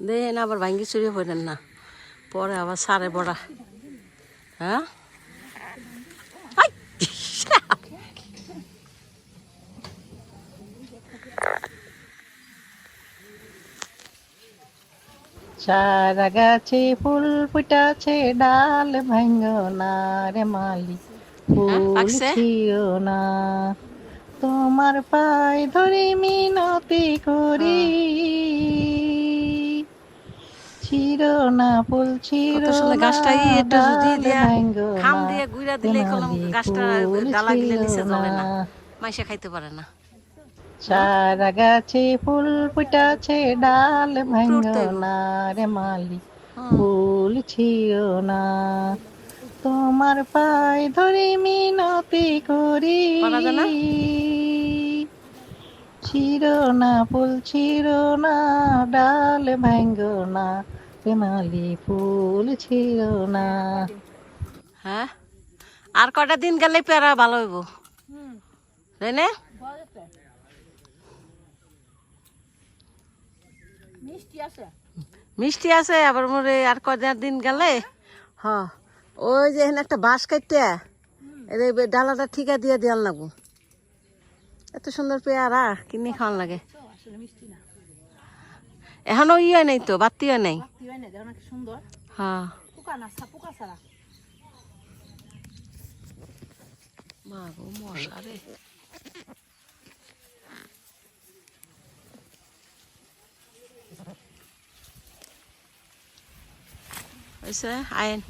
দেখেন আবার ভাঙ্গি চুরি পড়েন না। পরে আবার সারে বড়া। হ্যাঁ! সারা গাছে ফুল ফুটাছে ডাল ভাঙ্গ না রে মালি ফুল ছিও না। তোমার পায়ে ধরে মিনতি করি। ছিল না ফুল সুন্দর গাছটা একটু যদি দিয়া খাম দিয়ে গুইরা দিলে কলম গাছটা ডালা গিলে নিচে জ্বলে না। খাইতে পারে না। সারা গাছে ফুল ফুটাছে ডাল ভাঙ্গ না রে মালি ফুল ছিল না। তোমার পায়ে ধরে মিনতি করি। পারা না? ছিল না ফুল ছিল না ডাল ভাঙ্গ না পেমালি ফুল ছিল না। হ্যাঁ? আর কটা দিন গেলে পেয়ারা ভালো হইব? তাই না? মিষ্টি আছে। আবার মোরে আর কদিন দিন গেলে? হ ওই যে এখানে একটা বাঁশ কাটতে। ডালাটা ঠিকা দিয়ে দেওয়ার লাগবো। এত সুন্দর পেয়ারা কিনে খাওয়ান লাগে? এখনও ইয়ে নেই তো নেই? সুন্দর। হ্যাঁ। পোকা না পোকা ছাড়া। মা গো মশা রে। হয়েছে আইন